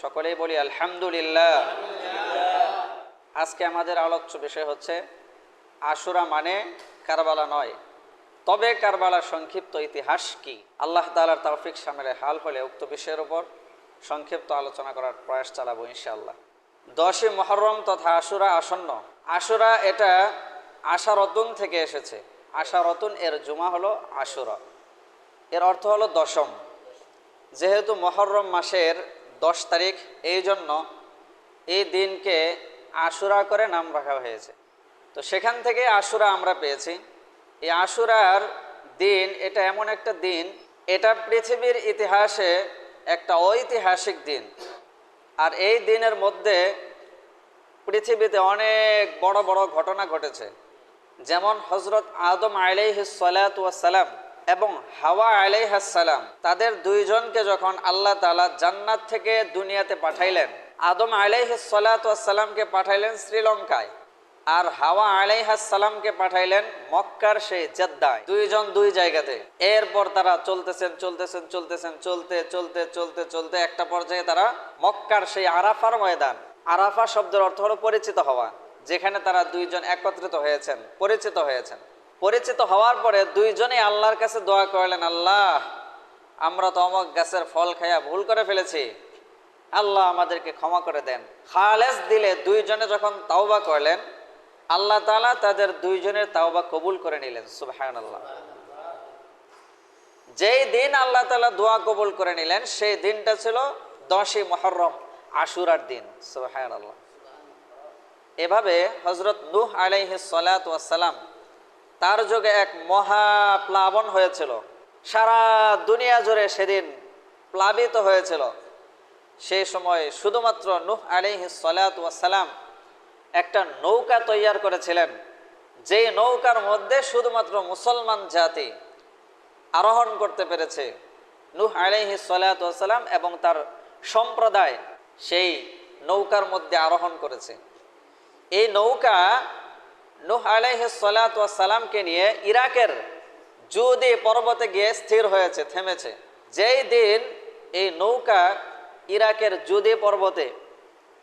সকলেই বলি আলহামদুলিল্লাহ। আজকে আমাদের আলোচ্য বিষয় হচ্ছে আশুরা মানে কারবালা নয়। তবে কারবালার সংক্ষিপ্ত ইতিহাস কি? আল্লাহ তালার তৌফিক সামনে হাল হলে উক্ত বিষয়ের উপর সংক্ষিপ্ত আলোচনা করার প্রয়াস চালাবো ইনশাআল্লাহ। দশই মহরম তথা আশুরা আসন্ন। আশুরা এটা আশারতুন থেকে এসেছে। আশারতুন এর জুমা হলো আশুরা। এর অর্থ হলো দশম। যেহেতু মহরম মাসের দশ তারিখ এই জন্য এই দিনকে আশুরা করে নাম রাখা হয়েছে। তো সেখান থেকে আশুরা আমরা পেয়েছি। এই আশুরার দিন, এটা এমন একটা দিন, এটা পৃথিবীর ইতিহাসে একটা ঐতিহাসিক দিন। আর এই দিনের মধ্যে পৃথিবীতে অনেক বড় বড় ঘটনা ঘটেছে। যেমন হজরত আদম আলাইহিসালাম এবং হাওয়া আলাইহাসালাম তাদের দুইজনকে যখন আল্লাহ তালা জান্নাত থেকে দুনিয়াতে পাঠাইলেন, আদম আলাইহিসালামকে পাঠাইলেন শ্রীলঙ্কায় আর হাওয়া আলাইহাসালামকে পাঠাইলেন মক্কার সেই জেদ্দায়, দুইজন দুই জায়গাতে। এরপর তারা চলতেছেন চলতেছেন চলতেছেন, চলতে চলতে চলতে চলতে একটা পর্যায়ে তারা মক্কার সেই আরাফার ময়দান, আরাফা শব্দের অর্থ হলো পরিচিত হওয়া, যেখানে তারা দুইজন একত্রিত হয়েছেন, পরিচিত হয়েছেন। পরিচিত হওয়ার পরে দুইজনেই আল্লাহর কাছে দোয়া করলেন, আল্লাহ, আমরা তো অমক গাছের ফল খাইয়া ভুল করে ফেলেছি। আল্লাহ আমাদেরকে ক্ষমা করে দেন। খালেস দিলে দুইজনে যখন তাওবা করলেন, আল্লাহ তালা তাদের দুইজনের তাওবা কবুল করে নিলেন সুবাহান আল্লাহ যেই দিন আল্লাহ তালা দোয়া কবুল করে নিলেন, সেই দিনটা ছিল দশই মহরম আশুরার দিন সুবাহান আল্লাহ এভাবে হজরত নুহ আলাইহি সালাম তার যোগে এক মহা প্লাবন হয়েছিল। সারা দুনিয়া জুড়ে সেদিন প্লাবিত হয়েছিল। সেই সময় শুধুমাত্র নুহ আলিহি সালাম একটা নৌকা তৈয়ার করেছিলেন যেই নৌকার মধ্যে শুধুমাত্র মুসলমান জাতি আরোহণ করতে পেরেছে। নুহ আলিহি সালাম এবং তার সম্প্রদায় সেই নৌকার মধ্যে আরোহণ করেছে। এই নৌকা নুহ সালামকে নিয়ে ইরাকের জুদি পর্বতে গিয়ে স্থির হয়েছে, থেমেছে। যেই দিন এই নৌকা ইরাকের জুদি পর্বতে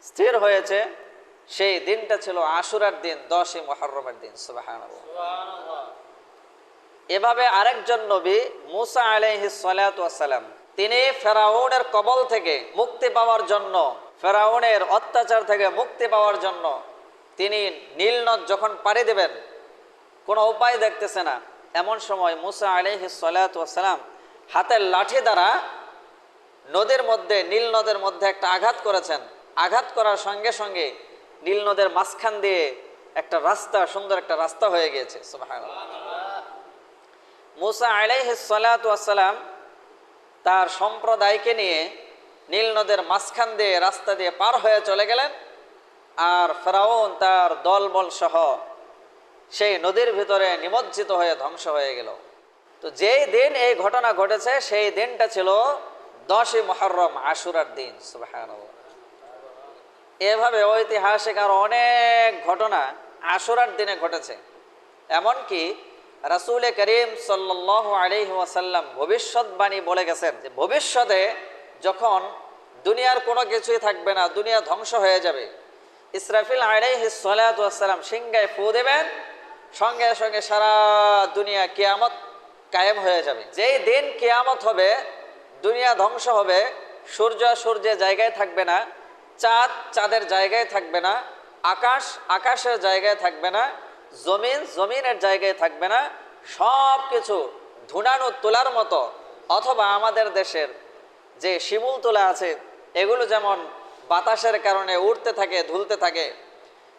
স্থির হয়েছে, সেই দিনটা ছিল আশুরার দিন, দশই মহরমের দিন এভাবে আরেকজন নবী, মুসা আলাইহি সালাম তিনি ফেরাউনের কবল থেকে মুক্তি পাওয়ার জন্য, ফেরাউনের অত্যাচার থেকে মুক্তি পাওয়ার জন্য তিনি নীল নদ যখন পাড়ি দেবেন, কোনো উপায় দেখতেছে না। এমন সময় মুসা আলিহি সালাম হাতের লাঠি দ্বারা নদীর মধ্যে, নীল নদের মধ্যে একটা আঘাত করেছেন। আঘাত করার সঙ্গে সঙ্গে নীল নদের মাঝখান দিয়ে একটা রাস্তা, সুন্দর একটা রাস্তা হয়ে গিয়েছে। মুসা সালাম তার সম্প্রদায়কে নিয়ে নীল নদের মাঝখান দিয়ে রাস্তা দিয়ে পার হয়ে চলে গেলেন। আর ফেরাউন তার দলবল সহ সেই নদীর ভিতরে নিমজ্জিত হয়ে ধ্বংস হয়ে গেল। তো যেই দিন এই ঘটনা ঘটেছে, সেই দিনটা ছিল দশই মহরম আশুরার দিন। এভাবে ঐতিহাসিক আর অনেক ঘটনা আশুরার দিনে ঘটেছে। এমনকি রাসুল করিম সাল্লাহ আলহি ওয়াসাল্লাম ভবিষ্যৎবাণী বলে গেছেন যে ভবিষ্যতে যখন দুনিয়ার কোনো কিছুই থাকবে না, দুনিয়া ধ্বংস হয়ে যাবে ইসরাফিল আলাইহি সালাম সিংগায় ফু দেবেন, সঙ্গে সঙ্গে সারা দুনিয়া কেয়ামত কায়েম হয়ে যাবে। যেই দিন কেয়ামত হবে, দুনিয়া ধ্বংস হবে, সূর্য সূর্যের জায়গায় থাকবে না, চাঁদ চাঁদের জায়গায় থাকবে না, আকাশ আকাশের জায়গায় থাকবে না, জমিন জমিনের জায়গায় থাকবে না সব কিছু ধুনানো তোলার মতো। অথবা আমাদের দেশের যে শিমুল তোলা আছে, এগুলো যেমন বাতাসের কারণে উঠতে থাকে, ধুলতে থাকে।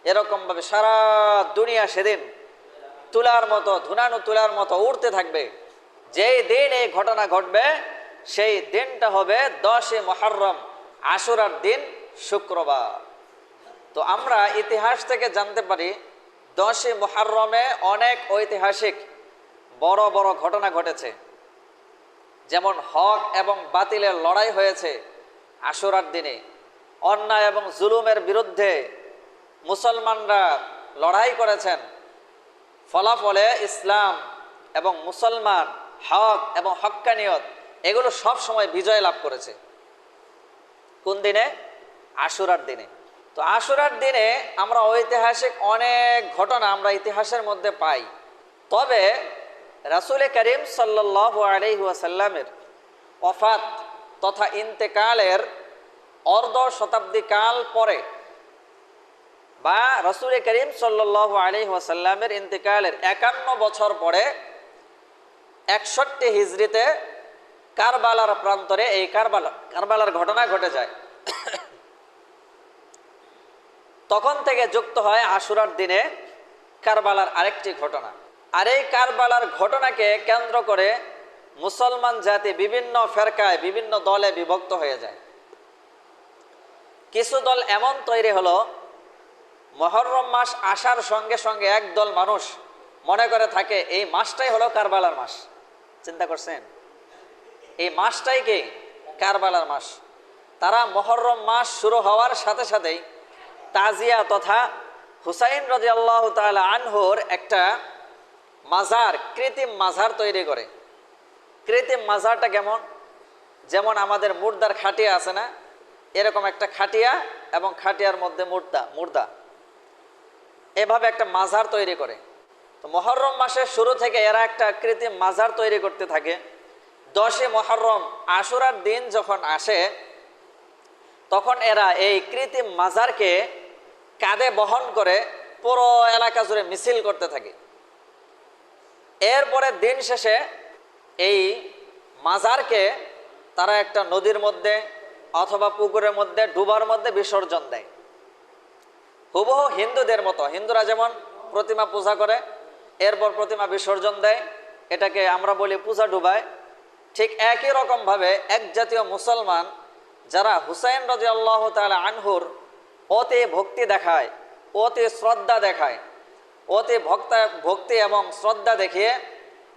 এরকমভাবে সারা দুনিয়া সেদিন তুলার মতো, ধুনানো তুলার মতো উঠতে থাকবে। যেই দিন এই ঘটনা ঘটবে, সেই দিনটা হবে দশে মহরম আশুরার দিন শুক্রবার। তো আমরা ইতিহাস থেকে জানতে পারি দশে মহরমে অনেক ঐতিহাসিক বড় বড় ঘটনা ঘটেছে। যেমন হক এবং বাতিলের লড়াই হয়েছে আশুরার দিনে। অন্যায় এবং জুলুমের বিরুদ্ধে মুসলমানরা লড়াই করেছেন। ফলাফলে ইসলাম এবং মুসলমান হক এবং হক্কানিয়ত এগুলো সব সময় বিজয় লাভ করেছে। কোন দিনে? আশুরার দিনে। তো আশুরার দিনে আমরা ঐতিহাসিক অনেক ঘটনা আমরা ইতিহাসের মধ্যে পাই। তবে রাসুল করিম সাল্লাহ আলহিহাসাল্লামের অফাত তথা ইন্তেকালের অর্ধ শতাব্দী কাল পরে বা রসুল করিম সাল্লাহ আলী ওয়াসাল্লামের ইন্তেকালের একান্ন বছর পরে একষট্টি হিজড়িতে কারবালার প্রান্তরে এই কারবালা, কারবালার ঘটনা ঘটে যায়। তখন থেকে যুক্ত হয় আশুরার দিনে কারবালার আরেকটি ঘটনা। আর এই কারবালার ঘটনাকে কেন্দ্র করে মুসলমান জাতি বিভিন্ন ফেরকায়, বিভিন্ন দলে বিভক্ত হয়ে যায়। কিছু দল এমন তৈরি হলো, মহরম মাস আসার সঙ্গে সঙ্গে একদল মানুষ মনে করে থাকে, এই মাসটাই হলো কারবালার মাস। চিন্তা করছেন? এই মাসটাই কি? কারবালার মাস। তারা মহরম মাস শুরু হওয়ার সাথে সাথেই তাজিয়া তথা হুসাইন রাজি আল্লাহ আনহুর একটা মাজার, কৃত্রিম মাজার তৈরি করে। কৃত্রিম মাজারটা কেমন? যেমন আমাদের মুর্দার খাটিয়া আছে না? এরকম একটা খাটিয়া এবং খাটিয়ার মধ্যে মুর্দা মুর্দা। এভাবে একটা মাজার তৈরি করে। তো মহরম মাসের শুরু থেকে এরা একটা কৃত্রিম মাজার তৈরি করতে থাকে। দশে মহরম আশুরার দিন যখন আসে, তখন এরা এই কৃত্রিম মাজারকে কাঁধে বহন করে পুরো এলাকা জুড়ে মিছিল করতে থাকে। এরপরে দিন শেষে এই মাজারকে তারা একটা নদীর মধ্যে অথবা পুকুরের মধ্যে ডুবার মধ্যে বিসর্জন দেয়। হুবহু হিন্দুদের মতো। হিন্দুরা যেমন প্রতিমা পূজা করে, এরপর প্রতিমা বিসর্জন দেয়। এটাকে আমরা বলি পূজা ডুবায়। ঠিক একই রকমভাবে এক জাতীয় মুসলমান যারা হুসাইন রাজি আল্লাহ তালা আনহুর অতি ভক্তি দেখায়, অতি শ্রদ্ধা দেখায়, অতি ভক্তা, ভক্তি এবং শ্রদ্ধা দেখিয়ে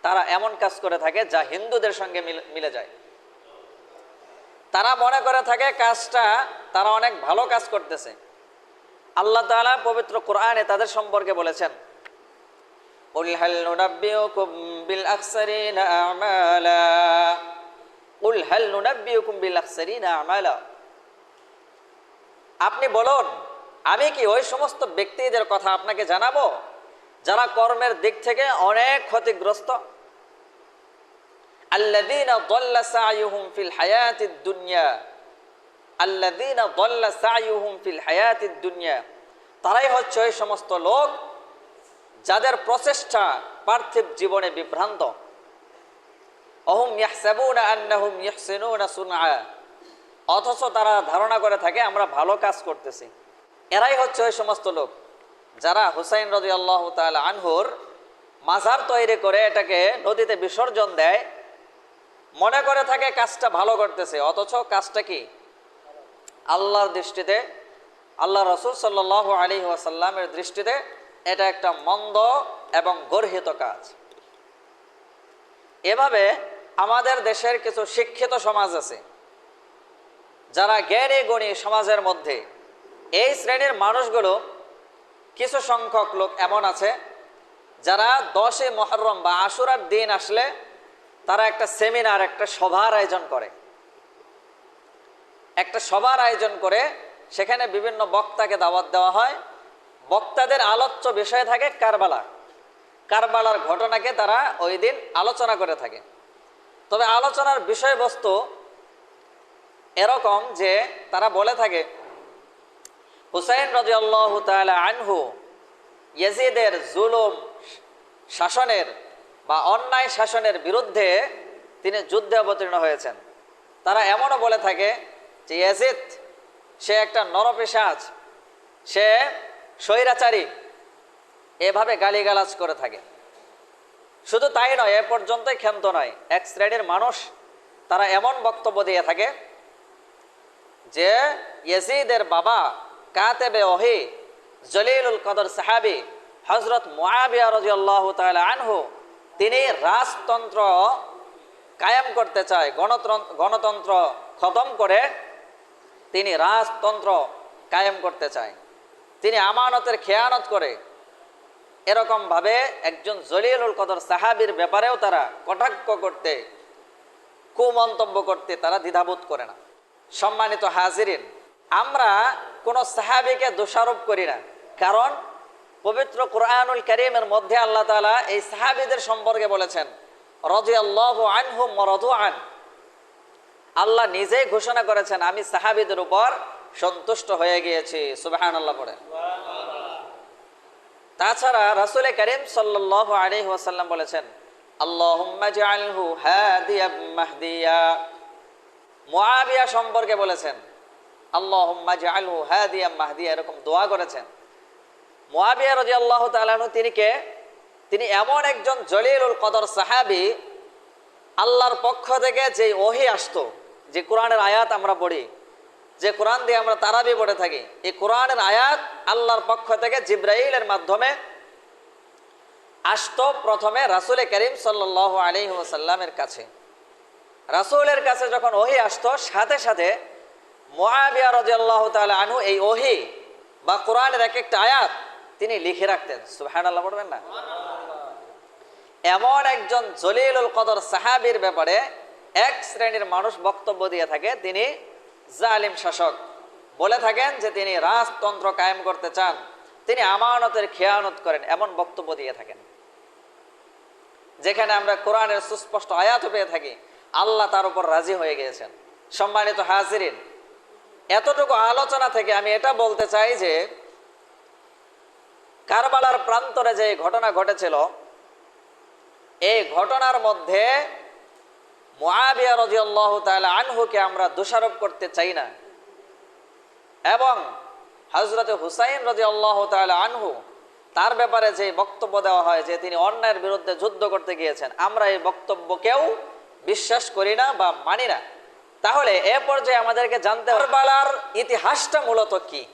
তারা এমন কাজ করে থাকে যা হিন্দুদের সঙ্গে মিলে যায়। তারা মনে করে থাকে কাজটা তারা অনেক ভালো কাজ করতেছে আল্লাহ তালা পবিত্র কোরআনে তাদের সম্পর্কে বলেছেন قل هل ننبئكم بالأخسرين أعمالا قل هل ننبئكم بالأخسرين أعمالا আপনি বলুন আমি কি ওই সমস্ত ব্যক্তিদের কথা আপনাকে জানাবো যারা কর্মের দিক থেকে অনেক ক্ষতিগ্রস্ত আল্লাদিনা দল্লা সাহুম ফিল হায়াতিদ দুনিয়া। আল্লাদিনা দল্লা সাহুম ফিল হায়াতিদ দুনিয়া। তারাই হচ্ছে ওই সমস্ত লোক যাদের প্রচেষ্টা পার্থিব জীবনে বিভ্রান্ত। অহম ইয়াহসাবুনা আন্নাহুম ইয়াহসিনুনা সুনআ। অথচ তারা ধারণা করে থাকে, আমরা ভালো কাজ করতেছি। এরাই হচ্ছে ওই সমস্ত লোক। যারা হুসাইন রদি আল্লাহ তাল আনহুর মাজার তৈরি করে এটাকে নদীতে বিসর্জন দেয় মনে করে থাকে কাজটা ভালো করতেছে, অথচ কাজটা কি? আল্লাহর দৃষ্টিতে আল্লাহ রসুল সাল্লাহ আলী ওয়াসাল্লামের দৃষ্টিতে এটা একটা মন্দ এবং গর্হিত কাজ। এভাবে আমাদের দেশের কিছু শিক্ষিত সমাজ আছে, যারা জ্ঞানী গণী সমাজের মধ্যে এই শ্রেণির মানুষগুলো কিছু সংখ্যক লোক এমন আছে, যারা দশে মহরম বা আশুরার দিন আসলে তারা একটা সেমিনার, একটা সভার আয়োজন করে। একটা সভার আয়োজন করে সেখানে বিভিন্ন বক্তাকে দাওয়াত দেওয়া হয়। বক্তাদের আলোচ্য বিষয় থাকে কারবালা। কারবালার ঘটনাকে তারা ওই দিন আলোচনা করে থাকে। তবে আলোচনার বিষয়বস্তু এরকম যে তারা বলে থাকে, হুসাইন রাজি আল্লাহ আনহু, ইয়েজিদের জুলুম শাসনের বা অন্যায় শাসনের বিরুদ্ধে তিনি যুদ্ধে অবতীর্ণ হয়েছেন। তারা এমনও বলে থাকে যে ইয়াজিদ, সে একটা নরপেশাজ সে স্বৈরাচারী, এভাবে গালিগালাজ করে থাকে। শুধু তাই নয়, এ পর্যন্তই ক্ষান্ত নয়, এক শ্রেণির মানুষ তারা এমন বক্তব্য দিয়ে থাকে যে ইয়েজিদের বাবা কাতেবে ওহি, জলিলুল কদর সাহাবি হজরত মোয়াবিয়া রাজি আল্লাহ আনহু তিনি রাজতন্ত্র কায়েম করতে চায়, গণতন্ত্র গণতন্ত্র খতম করে তিনি রাজতন্ত্র কায়েম করতে চায়। তিনি আমানতের খেয়ানত করে এরকমভাবে একজন জলিলুল কদর সাহাবির ব্যাপারেও তারা কটাক্ষ করতে, কুমন্তব্য করতে তারা দ্বিধাবোধ করে না। সম্মানিত হাজিরিন, আমরা কোনো সাহাবিকে দোষারোপ করি না। কারণ পবিত্র কোরআনুল করিমের মধ্যে আল্লাহ তাআলা এই সাহাবিদের সম্পর্কে বলেছেন, রাদিয়াল্লাহু আনহুম ওয়া রাদু আন আল্লাহ নিজেই ঘোষণা করেছেন, আমি সাহাবিদের উপর সন্তুষ্ট হয়ে গিয়েছি। সুবহানাল্লাহ পড়ে। তাছাড়া রাসূল করিম সাল্লাল্লাহু আলাইহি ওয়াসাল্লাম বলেছেন সম্পর্কে বলেছেন হাদিয়াম মাহদিয়া, এরকম দোয়া করেছেন। মুআবিয়া রাদিয়াল্লাহু তাআলা আনহু তিনি কে তিনি এমন একজন জলিলুল কদর সাহাবী, আল্লাহর পক্ষ থেকে যে ওহি আসতো, যে কোরআনের আয়াত আমরা পড়ি, যে কোরআন দিয়ে আমরা তারাবি পড়ে থাকি, এই কোরআনের আয়াত আল্লাহর পক্ষ থেকে জিব্রাইলের মাধ্যমে আসতো প্রথমে রাসুল করিম সাল্লাহ আলী ওসাল্লামের কাছে। রাসুলের কাছে যখন ওহি আসতো, সাথে সাথে মোয়াবিয়া রাজিয়াল্লাহ তাআলা আনহু এই ওহি বা কোরআনের এক একটা আয়াত তিনি লিখে রাখতেন। সুবহান আল্লাহ পড়বেন না? এমন একজন জলিলুল কদর সাহাবীর ব্যাপারে এক শ্রেণির মানুষ বক্তব্য দিয়ে থাকে, তিনি জালিম শাসক। বলে থাকেন যে তিনি রাজতন্ত্র কায়েম করতে চান। তিনি আমানতের খেয়ানত করেন, এমন বক্তব্য দিয়ে থাকেন। যেখানে আমরা কোরআনের সুস্পষ্ট আয়াত পেয়ে থাকি, আল্লাহ তার উপর রাজি হয়ে গিয়েছেন। সম্মানিত হাজিরিন, এতটুকু আলোচনা থেকে আমি এটা বলতে চাই যে কারবালার প্রান্তরে যে ঘটনা ঘটেছিল, এই ঘটনার মধ্যে আনহুকে আমরা দোষারোপ করতে চাই না। এবং হযরত হুসাইন রাদিয়াল্লাহু তাআলা আনহু, তার ব্যাপারে যে বক্তব্য দেওয়া হয় যে তিনি অন্যায়ের বিরুদ্ধে যুদ্ধ করতে গিয়েছেন, আমরা এই বক্তব্যকেও বিশ্বাস করি না বা মানি না। তাহলে এ পর্যায়ে আমাদেরকে জানতে হবে ইতিহাসটা মূলত কি?